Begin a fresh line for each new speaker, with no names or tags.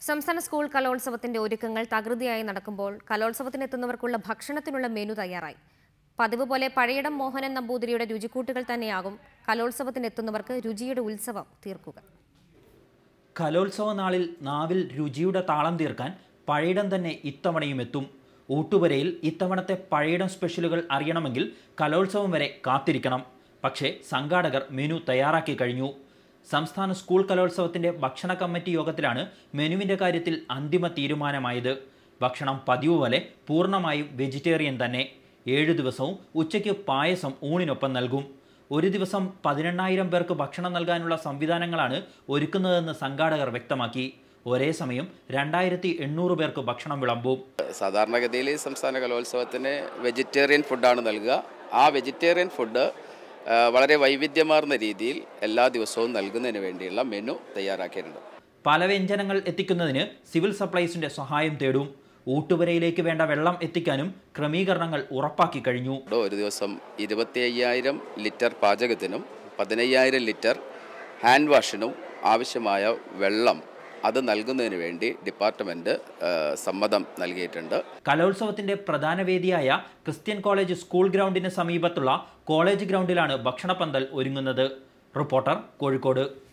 സംസ്ഥാന സ്കൂൾ കലോത്സവത്തിന്റെ ഒരുക്കങ്ങൾ തകൃതിയായി നടക്കുമ്പോൾ കലോത്സവത്തിനെത്തുന്നവർക്കുള്ള ഭക്ഷണത്തിനുള്ള മെനു തയ്യാറായി. പതിവ് പോലെ പഴയിടം മോഹനൻ നമ്പൂതിരിയുടെ രുചിക്കൂട്ടുകൾ തന്നെയാകും കലോത്സവത്തിനെത്തുന്നവർക്ക് രുചിയുടെ ഉത്സവം തീർക്കുക.
കലോത്സവ നാളിൽ നാവിൽ രുചിയുടെ താളം തീർക്കാൻ പഴയിടം തന്നെ ഇത്തവണയും എത്തും. ഊട്ടുവരയിൽ ഇത്തവണത്തെ പഴയിടം സ്പെഷ്യലുകൾ അറിയണമെങ്കിൽ കലോത്സവം വരെ കാത്തിരിക്കണം. പക്ഷേ സംഘാടകർ മെനു തയ്യാറാക്കി കഴിഞ്ഞു. സംസ്ഥാന സ്കൂൾ കലോത്സവത്തിന്റെ ഭക്ഷണ കമ്മിറ്റി യോഗത്തിലാണ് മെനുവിന്റെ കാര്യത്തിൽ അന്തിമ തീരുമാനമായത്. ഭക്ഷണം പതിവ് പോലെ പൂർണമായും വെജിറ്റേറിയൻ തന്നെ. ഏഴു ദിവസവും ഉച്ചയ്ക്ക് പായസം ഊണിനൊപ്പം നൽകും. ഒരു ദിവസം പതിനെണ്ണായിരം പേർക്ക് ഭക്ഷണം നൽകാനുള്ള സംവിധാനങ്ങളാണ് ഒരുക്കുന്നതെന്ന് സംഘാടകർ വ്യക്തമാക്കി. ഒരേ സമയം രണ്ടായിരത്തി എണ്ണൂറ് പേർക്ക് ഭക്ഷണം വിളമ്പും.
സാധാരണഗതിയിൽ സംസ്ഥാന കലോത്സവത്തിന് വെജിറ്റേറിയൻ ഫുഡാണ് നൽകുക. ആ വെജിറ്റേറിയൻ ഫുഡ് വളരെ വൈവിധ്യമാർന്ന രീതിയിൽ എല്ലാ ദിവസവും നൽകുന്നതിന് വേണ്ടിയുള്ള മെനു തയ്യാറാക്കിയിട്ടുണ്ട്.
പല വ്യഞ്ജനങ്ങൾ എത്തിക്കുന്നതിന് സിവിൽ സപ്ലൈസിന്റെ സഹായം തേടും. ഊട്ടുവരയിലേക്ക് വേണ്ട വെള്ളം എത്തിക്കാനും ക്രമീകരണങ്ങൾ ഉറപ്പാക്കി കഴിഞ്ഞു.
ഒരു ദിവസം ഇരുപത്തി അയ്യായിരം ലിറ്റർ പാചകത്തിനും പതിനയ്യായിരം ലിറ്റർ ഹാൻഡ് വാഷിനും ആവശ്യമായ വെള്ളം അത് നൽകുന്നതിന് വേണ്ടി ഡിപ്പാർട്ട്മെന്റ് സമ്മതം നൽകിയിട്ടുണ്ട്.
കലോത്സവത്തിന്റെ പ്രധാന വേദിയായ ക്രിസ്ത്യൻ കോളേജ് സ്കൂൾ ഗ്രൗണ്ടിന് സമീപത്തുള്ള കോളേജ് ഗ്രൗണ്ടിലാണ് ഭക്ഷണപന്തൽ ഒരുങ്ങുന്നത്. റിപ്പോർട്ടർ കോഴിക്കോട്.